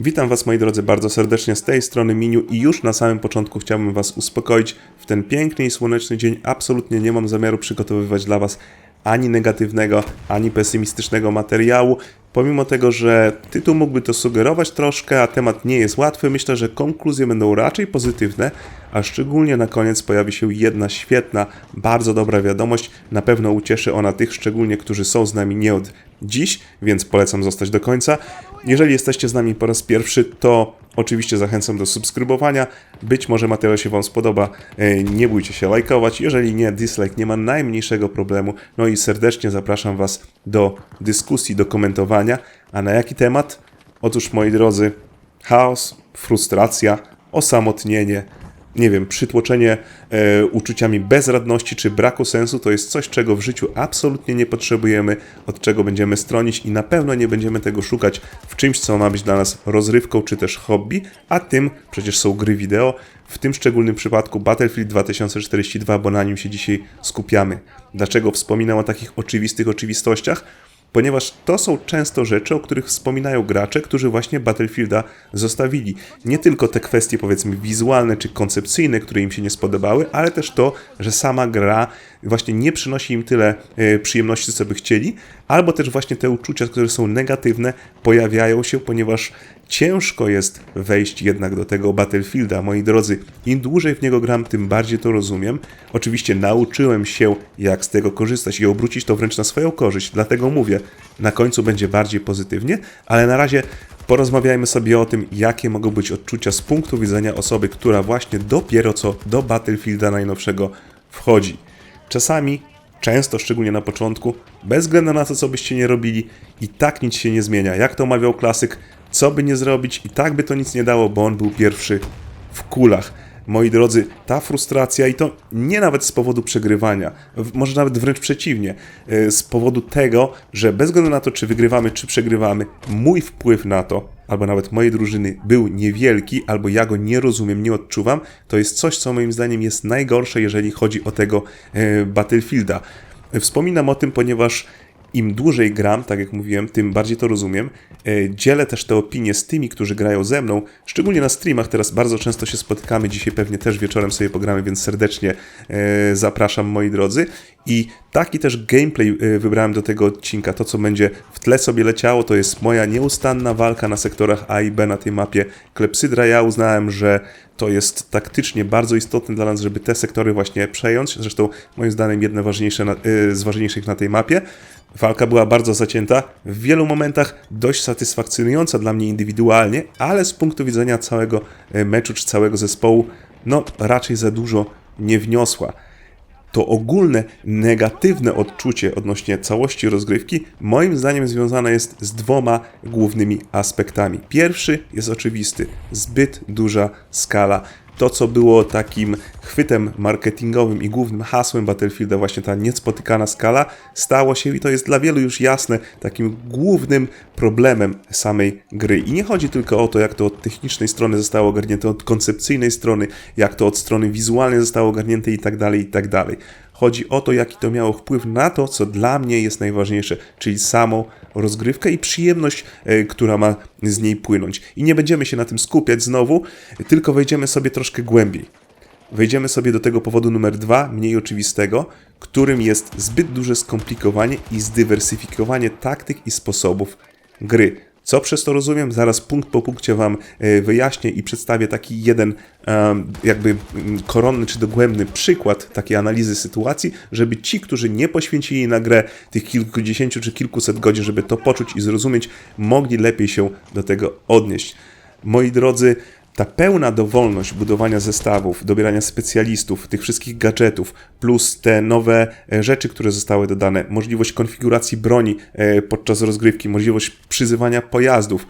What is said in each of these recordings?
Witam Was moi drodzy bardzo serdecznie z tej strony Miniu i już na samym początku chciałbym Was uspokoić. W ten piękny i słoneczny dzień absolutnie nie mam zamiaru przygotowywać dla Was ani negatywnego, ani pesymistycznego materiału. Pomimo tego, że tytuł mógłby to sugerować troszkę, a temat nie jest łatwy, myślę, że konkluzje będą raczej pozytywne, a szczególnie na koniec pojawi się jedna świetna, bardzo dobra wiadomość. Na pewno ucieszy ona tych szczególnie, którzy są z nami nie od dziś, więc polecam zostać do końca. Jeżeli jesteście z nami po raz pierwszy, to oczywiście zachęcam do subskrybowania. Być może materiał się Wam spodoba, e, nie bójcie się lajkować. Jeżeli nie, dislike nie ma najmniejszego problemu. No i serdecznie zapraszam Was do dyskusji, do komentowania. A na jaki temat? Otóż, moi drodzy, chaos, frustracja, osamotnienie, nie wiem, przytłoczenie e, uczuciami bezradności czy braku sensu to jest coś, czego w życiu absolutnie nie potrzebujemy, od czego będziemy stronić i na pewno nie będziemy tego szukać w czymś, co ma być dla nas rozrywką czy też hobby, a tym przecież są gry wideo. W tym szczególnym przypadku Battlefield 2042, bo na nim się dzisiaj skupiamy. Dlaczego wspominam o takich oczywistych oczywistościach? Ponieważ to są często rzeczy, o których wspominają gracze, którzy właśnie Battlefielda zostawili. Nie tylko te kwestie powiedzmy wizualne czy koncepcyjne, które im się nie spodobały, ale też to, że sama gra właśnie nie przynosi im tyle e, przyjemności, co by chcieli, albo też właśnie te uczucia, które są negatywne, pojawiają się, ponieważ ciężko jest wejść jednak do tego Battlefielda. Moi drodzy, im dłużej w niego gram, tym bardziej to rozumiem. Oczywiście nauczyłem się, jak z tego korzystać i obrócić to wręcz na swoją korzyść, dlatego mówię, na końcu będzie bardziej pozytywnie, ale na razie porozmawiajmy sobie o tym, jakie mogą być odczucia z punktu widzenia osoby, która właśnie dopiero co do Battlefielda najnowszego wchodzi. Czasami, często, szczególnie na początku, bez względu na to, co byście nie robili, i tak nic się nie zmienia. Jak to mawiał klasyk, co by nie zrobić, i tak by to nic nie dało, bo on był pierwszy w kulach. Moi drodzy, ta frustracja i to nie nawet z powodu przegrywania, może nawet wręcz przeciwnie, y, z powodu tego, że bez względu na to, czy wygrywamy, czy przegrywamy, mój wpływ na to, albo nawet mojej drużyny był niewielki, albo ja go nie rozumiem, nie odczuwam, to jest coś, co moim zdaniem jest najgorsze, jeżeli chodzi o tego y, Battlefielda. Wspominam o tym, ponieważ im dłużej gram, tak jak mówiłem, tym bardziej to rozumiem. E, dzielę też te opinie z tymi, którzy grają ze mną, szczególnie na streamach. Teraz bardzo często się spotykamy, dzisiaj pewnie też wieczorem sobie pogramy, więc serdecznie e, zapraszam moi drodzy. I taki też gameplay e, wybrałem do tego odcinka. To, co będzie w tle sobie leciało, to jest moja nieustanna walka na sektorach A i B na tej mapie Klepsydra. Ja uznałem, że to jest taktycznie bardzo istotne dla nas, żeby te sektory właśnie przejąć. Zresztą moim zdaniem jedne ważniejsze na, z ważniejszych na tej mapie. Walka była bardzo zacięta, w wielu momentach dość satysfakcjonująca dla mnie indywidualnie, ale z punktu widzenia całego e, meczu czy całego zespołu, no raczej za dużo nie wniosła. To ogólne negatywne odczucie odnośnie całości rozgrywki, moim zdaniem związane jest z dwoma głównymi aspektami. Pierwszy jest oczywisty: zbyt duża skala to, co było takim chwytem marketingowym i głównym hasłem Battlefielda, właśnie ta niespotykana skala, stało się i to jest dla wielu już jasne, takim głównym problemem samej gry. I nie chodzi tylko o to, jak to od technicznej strony zostało ogarnięte, od koncepcyjnej strony, jak to od strony wizualnej zostało ogarnięte i tak dalej, i tak dalej. Chodzi o to, jaki to miało wpływ na to, co dla mnie jest najważniejsze, czyli samą rozgrywkę i przyjemność, e, która ma z niej płynąć. I nie będziemy się na tym skupiać znowu, tylko wejdziemy sobie troszkę głębiej. Wejdziemy sobie do tego powodu numer dwa, mniej oczywistego, którym jest zbyt duże skomplikowanie i zdywersyfikowanie taktyk i sposobów gry. Co przez to rozumiem? Zaraz punkt po punkcie Wam e, wyjaśnię i przedstawię taki jeden jakby mm, koronny czy dogłębny przykład takiej analizy sytuacji, żeby ci, którzy nie poświęcili na grę tych kilkudziesięciu czy kilkuset godzin, żeby to poczuć i zrozumieć, mogli lepiej się do tego odnieść. Moi drodzy, ta pełna dowolność budowania zestawów, dobierania specjalistów, tych wszystkich gadżetów, plus te nowe e, rzeczy, które zostały dodane, możliwość konfiguracji broni e, podczas rozgrywki, możliwość przyzywania pojazdów,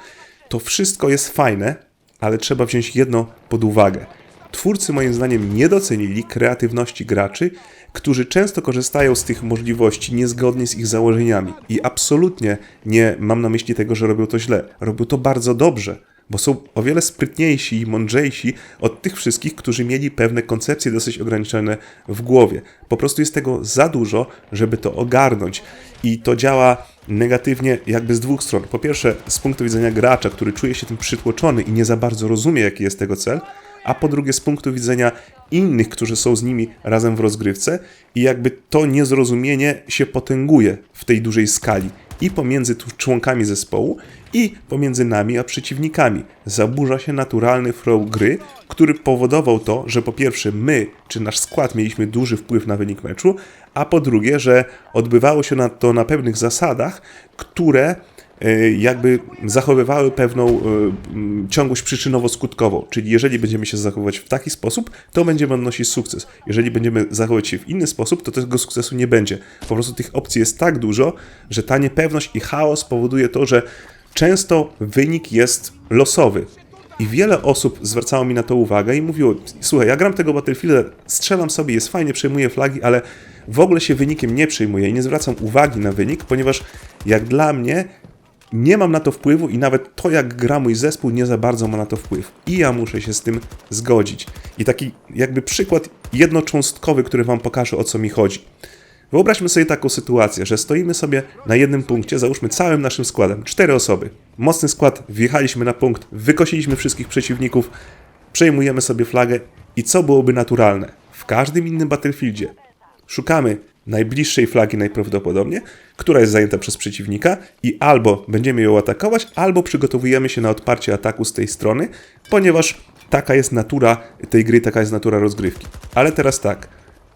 to wszystko jest fajne, ale trzeba wziąć jedno pod uwagę. Twórcy moim zdaniem nie docenili kreatywności graczy, którzy często korzystają z tych możliwości niezgodnie z ich założeniami. I absolutnie nie mam na myśli tego, że robią to źle. Robią to bardzo dobrze bo są o wiele sprytniejsi i mądrzejsi od tych wszystkich, którzy mieli pewne koncepcje dosyć ograniczone w głowie. Po prostu jest tego za dużo, żeby to ogarnąć. I to działa negatywnie jakby z dwóch stron. Po pierwsze, z punktu widzenia gracza, który czuje się tym przytłoczony i nie za bardzo rozumie, jaki jest tego cel, a po drugie z punktu widzenia innych, którzy są z nimi razem w rozgrywce i jakby to niezrozumienie się potęguje w tej dużej skali i pomiędzy członkami zespołu i pomiędzy nami a przeciwnikami. Zaburza się naturalny flow gry, który powodował to, że po pierwsze my, czy nasz skład mieliśmy duży wpływ na wynik meczu, a po drugie, że odbywało się to na pewnych zasadach, które jakby zachowywały pewną e, ciągłość przyczynowo-skutkową. Czyli jeżeli będziemy się zachowywać w taki sposób, to będziemy odnosić sukces. Jeżeli będziemy zachowywać się w inny sposób, to tego sukcesu nie będzie. Po prostu tych opcji jest tak dużo, że ta niepewność i chaos powoduje to, że często wynik jest losowy. I wiele osób zwracało mi na to uwagę i mówiło: Słuchaj, ja gram tego Battlefielda, strzelam sobie, jest fajnie, przejmuję flagi, ale w ogóle się wynikiem nie przejmuję i nie zwracam uwagi na wynik, ponieważ jak dla mnie nie mam na to wpływu i nawet to, jak gra mój zespół, nie za bardzo ma na to wpływ. I ja muszę się z tym zgodzić. I taki jakby przykład jednocząstkowy, który Wam pokaże, o co mi chodzi. Wyobraźmy sobie taką sytuację, że stoimy sobie na jednym punkcie, załóżmy całym naszym składem, cztery osoby. Mocny skład, wjechaliśmy na punkt, wykosiliśmy wszystkich przeciwników, przejmujemy sobie flagę i co byłoby naturalne? W każdym innym Battlefieldzie szukamy najbliższej flagi najprawdopodobniej, która jest zajęta przez przeciwnika i albo będziemy ją atakować, albo przygotowujemy się na odparcie ataku z tej strony, ponieważ taka jest natura tej gry, taka jest natura rozgrywki. Ale teraz tak,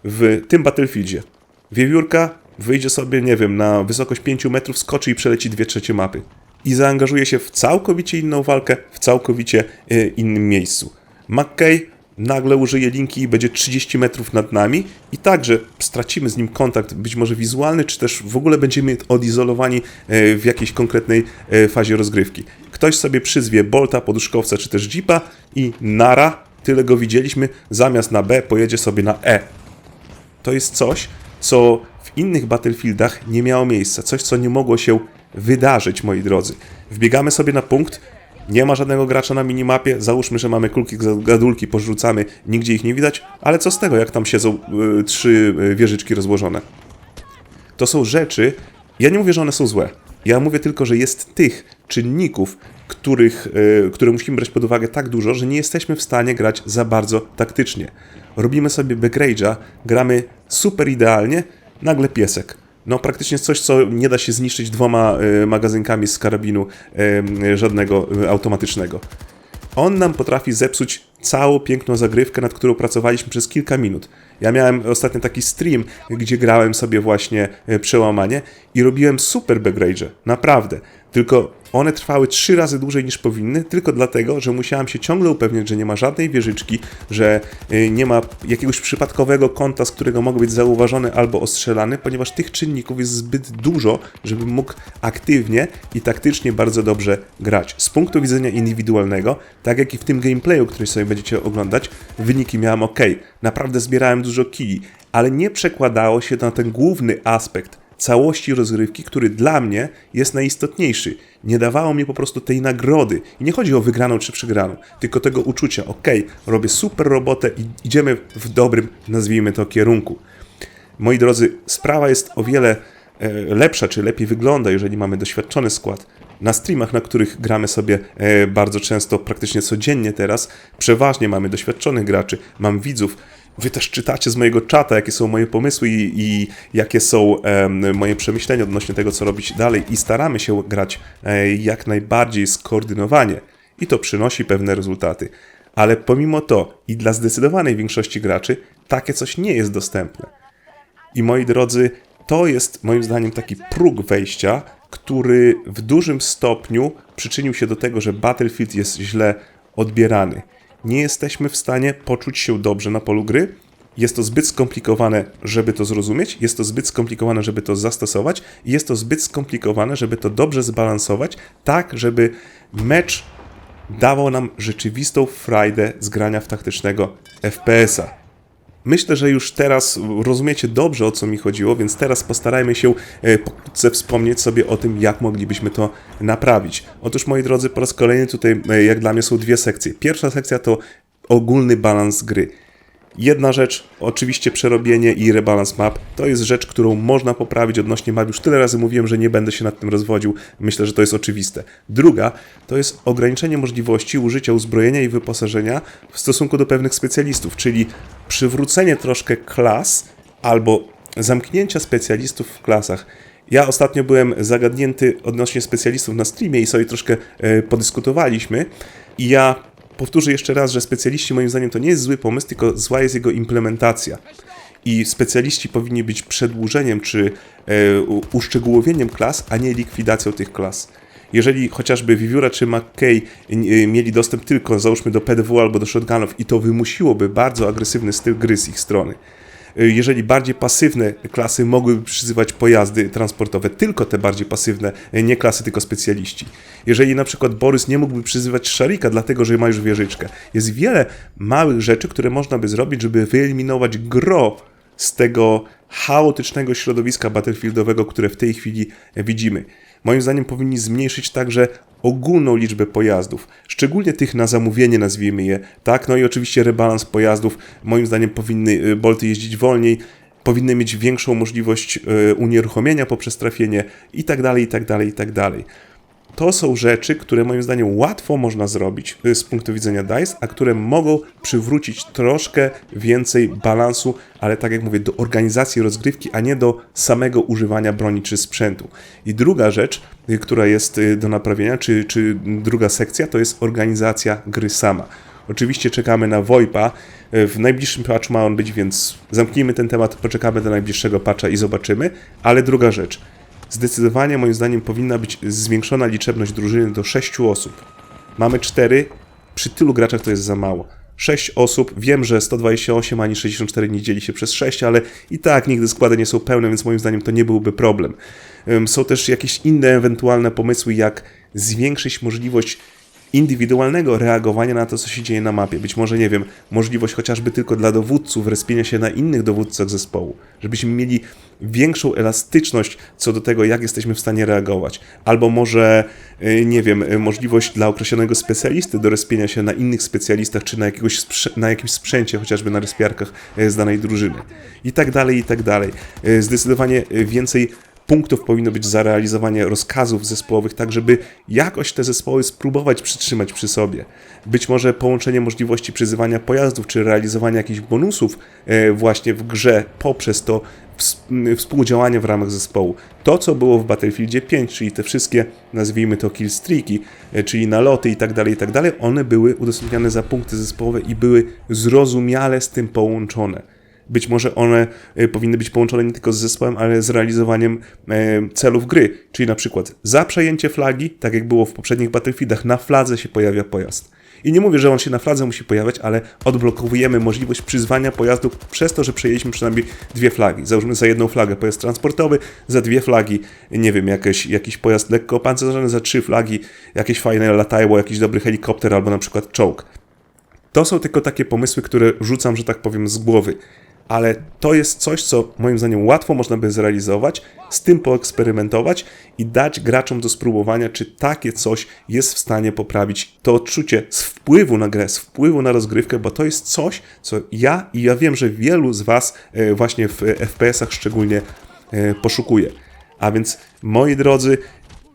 w tym Battlefieldzie wiewiórka wyjdzie sobie, nie wiem, na wysokość 5 metrów, skoczy i przeleci 2 trzecie mapy. I zaangażuje się w całkowicie inną walkę, w całkowicie y, innym miejscu. McKay nagle użyje linki i będzie 30 metrów nad nami i także stracimy z nim kontakt, być może wizualny, czy też w ogóle będziemy odizolowani e, w jakiejś konkretnej e, fazie rozgrywki. Ktoś sobie przyzwie Bolta, poduszkowca, czy też Jeepa i nara, tyle go widzieliśmy, zamiast na B pojedzie sobie na E. To jest coś, co w innych Battlefieldach nie miało miejsca, coś, co nie mogło się wydarzyć, moi drodzy. Wbiegamy sobie na punkt, nie ma żadnego gracza na minimapie, załóżmy, że mamy kulki gadulki, porzucamy, nigdzie ich nie widać, ale co z tego, jak tam siedzą y, trzy y, wieżyczki rozłożone? To są rzeczy, ja nie mówię, że one są złe. Ja mówię tylko, że jest tych czynników, których, y, które musimy brać pod uwagę tak dużo, że nie jesteśmy w stanie grać za bardzo taktycznie. Robimy sobie backrage'a, gramy super idealnie, nagle piesek. No praktycznie coś, co nie da się zniszczyć dwoma y, magazynkami z karabinu y, żadnego y, automatycznego. On nam potrafi zepsuć całą piękną zagrywkę, nad którą pracowaliśmy przez kilka minut. Ja miałem ostatnio taki stream, gdzie grałem sobie właśnie przełamanie i robiłem super backrage, naprawdę. Tylko one trwały trzy razy dłużej niż powinny, tylko dlatego, że musiałem się ciągle upewniać, że nie ma żadnej wieżyczki, że y, nie ma jakiegoś przypadkowego kąta, z którego mogę być zauważony albo ostrzelany, ponieważ tych czynników jest zbyt dużo, żebym mógł aktywnie i taktycznie bardzo dobrze grać. Z punktu widzenia indywidualnego, tak jak i w tym gameplayu, który sobie będziecie oglądać, wyniki miałem ok. Naprawdę zbierałem dużo kili, ale nie przekładało się na ten główny aspekt całości rozgrywki, który dla mnie jest najistotniejszy. Nie dawało mi po prostu tej nagrody. I nie chodzi o wygraną czy przegraną, tylko tego uczucia, ok, robię super robotę i idziemy w dobrym, nazwijmy to, kierunku. Moi drodzy, sprawa jest o wiele e, lepsza, czy lepiej wygląda, jeżeli mamy doświadczony skład. Na streamach, na których gramy sobie e, bardzo często, praktycznie codziennie teraz, przeważnie mamy doświadczonych graczy, mam widzów, Wy też czytacie z mojego czata, jakie są moje pomysły i, i jakie są moje przemyślenia odnośnie tego, co robić dalej, i staramy się grać e, jak najbardziej skoordynowanie, i to przynosi pewne rezultaty. Ale pomimo to, i dla zdecydowanej większości graczy, takie coś nie jest dostępne. I moi drodzy, to jest moim zdaniem taki próg wejścia, który w dużym stopniu przyczynił się do tego, że Battlefield jest źle odbierany nie jesteśmy w stanie poczuć się dobrze na polu gry. Jest to zbyt skomplikowane, żeby to zrozumieć, jest to zbyt skomplikowane, żeby to zastosować, i jest to zbyt skomplikowane, żeby to dobrze zbalansować, tak, żeby mecz dawał nam rzeczywistą frajdę z grania w taktycznego FPS-a. Myślę, że już teraz rozumiecie dobrze o co mi chodziło, więc teraz postarajmy się e, pokrótce wspomnieć sobie o tym, jak moglibyśmy to naprawić. Otóż, moi drodzy, po raz kolejny tutaj, e, jak dla mnie, są dwie sekcje. Pierwsza sekcja to ogólny balans gry. Jedna rzecz, oczywiście przerobienie i rebalance map, to jest rzecz, którą można poprawić odnośnie map. Już tyle razy mówiłem, że nie będę się nad tym rozwodził. Myślę, że to jest oczywiste. Druga, to jest ograniczenie możliwości użycia uzbrojenia i wyposażenia w stosunku do pewnych specjalistów, czyli przywrócenie troszkę klas albo zamknięcia specjalistów w klasach. Ja ostatnio byłem zagadnięty odnośnie specjalistów na streamie i sobie troszkę e, podyskutowaliśmy i ja powtórzę jeszcze raz, że specjaliści moim zdaniem to nie jest zły pomysł, tylko zła jest jego implementacja. I specjaliści powinni być przedłużeniem czy e, uszczegółowieniem klas, a nie likwidacją tych klas. Jeżeli chociażby Viviura czy McKay e, mieli dostęp tylko, załóżmy, do PDW albo do shotgunów i to wymusiłoby bardzo agresywny styl gry z ich strony, jeżeli bardziej pasywne klasy mogłyby przyzywać pojazdy transportowe, tylko te bardziej pasywne, y, nie klasy, tylko specjaliści. Jeżeli na przykład Borys nie mógłby przyzywać szarika, dlatego że ma już wieżyczkę. Jest wiele małych rzeczy, które można by zrobić, żeby wyeliminować gro z tego chaotycznego środowiska battlefieldowego, które w tej chwili widzimy. Moim zdaniem powinni zmniejszyć także ogólną liczbę pojazdów, szczególnie tych na zamówienie, nazwijmy je, tak? No i oczywiście rebalans pojazdów, moim zdaniem powinny y, bolty jeździć wolniej, powinny mieć większą możliwość y, unieruchomienia poprzez trafienie i tak dalej, i tak dalej, i tak dalej. To są rzeczy, które moim zdaniem łatwo można zrobić y, z punktu widzenia DICE, a które mogą przywrócić troszkę więcej balansu, ale tak jak mówię, do organizacji rozgrywki, a nie do samego używania broni czy sprzętu. I druga rzecz, y, która jest y, do naprawienia, czy, czy druga sekcja, to jest organizacja gry sama. Oczywiście czekamy na VoIPa. W najbliższym patchu ma on być, więc zamknijmy ten temat, poczekamy do najbliższego patcha i zobaczymy. Ale druga rzecz. Zdecydowanie moim zdaniem powinna być zwiększona liczebność drużyny do 6 osób. Mamy 4, przy tylu graczach to jest za mało. 6 osób, wiem, że 128 ani 64 nie dzieli się przez 6, ale i tak nigdy składy nie są pełne, więc moim zdaniem to nie byłby problem. Są też jakieś inne ewentualne pomysły, jak zwiększyć możliwość indywidualnego reagowania na to, co się dzieje na mapie. Być może, nie wiem, możliwość chociażby tylko dla dowódców respienia się na innych dowódcach zespołu, żebyśmy mieli większą elastyczność co do tego, jak jesteśmy w stanie reagować. Albo może, y, nie wiem, y, możliwość dla określonego specjalisty do respienia się na innych specjalistach, czy na, jakiegoś na jakimś sprzęcie, chociażby na respiarkach y, z danej drużyny. I tak dalej, i tak dalej. Zdecydowanie więcej punktów powinno być za realizowanie rozkazów zespołowych, tak żeby jakoś te zespoły spróbować przytrzymać przy sobie. Być może połączenie możliwości przyzywania pojazdów, czy realizowania jakichś bonusów e, właśnie w grze poprzez to współdziałanie w ramach zespołu. To, co było w Battlefieldzie 5, czyli te wszystkie, nazwijmy to killstreaki, e, czyli naloty i tak dalej, i tak dalej, one były udostępniane za punkty zespołowe i były zrozumiale z tym połączone. Być może one e, powinny być połączone nie tylko z zespołem, ale z realizowaniem e, celów gry. Czyli na przykład za przejęcie flagi, tak jak było w poprzednich Battlefieldach, na fladze się pojawia pojazd. I nie mówię, że on się na fladze musi pojawiać, ale odblokowujemy możliwość przyzwania pojazdu przez to, że przejęliśmy przynajmniej dwie flagi. Załóżmy za jedną flagę pojazd transportowy, za dwie flagi, nie wiem, jakiś, jakiś pojazd lekko opancerzony, za trzy flagi jakieś fajne latajło, jakiś dobry helikopter albo na przykład czołg. To są tylko takie pomysły, które rzucam, że tak powiem, z głowy. Ale to jest coś, co moim zdaniem łatwo można by zrealizować, z tym poeksperymentować i dać graczom do spróbowania, czy takie coś jest w stanie poprawić to odczucie z wpływu na grę, z wpływu na rozgrywkę, bo to jest coś, co ja i ja wiem, że wielu z Was e, właśnie w FPS-ach szczególnie e, poszukuje. A więc, moi drodzy,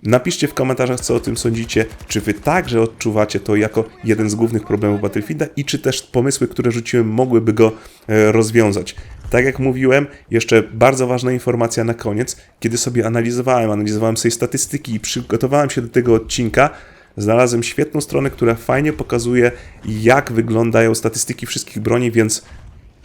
Napiszcie w komentarzach, co o tym sądzicie. Czy wy także odczuwacie to jako jeden z głównych problemów Battlefielda i czy też pomysły, które rzuciłem, mogłyby go e, rozwiązać. Tak jak mówiłem, jeszcze bardzo ważna informacja na koniec. Kiedy sobie analizowałem, analizowałem sobie statystyki i przygotowałem się do tego odcinka, znalazłem świetną stronę, która fajnie pokazuje, jak wyglądają statystyki wszystkich broni, więc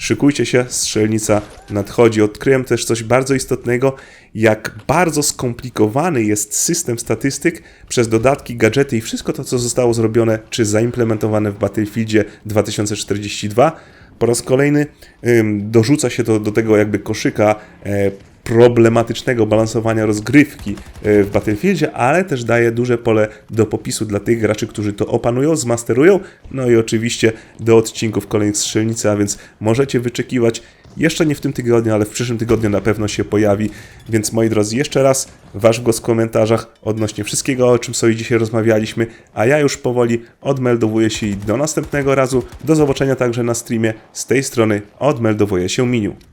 Szykujcie się, strzelnica nadchodzi. Odkryłem też coś bardzo istotnego, jak bardzo skomplikowany jest system statystyk przez dodatki, gadżety i wszystko to, co zostało zrobione czy zaimplementowane w Battlefieldzie 2042. Po raz kolejny dorzuca się to do tego jakby koszyka e, problematycznego balansowania rozgrywki e, w Battlefieldzie, ale też daje duże pole do popisu dla tych graczy, którzy to opanują, zmasterują, no i oczywiście do odcinków kolejnych strzelnicy, a więc możecie wyczekiwać Jeszcze nie w tym tygodniu, ale w przyszłym tygodniu na pewno się pojawi. Więc moi drodzy, jeszcze raz wasz głos w komentarzach odnośnie wszystkiego, o czym sobie dzisiaj rozmawialiśmy, a ja już powoli odmeldowuję się i do następnego razu. Do zobaczenia także na streamie. Z tej strony odmeldowuję się Miniu.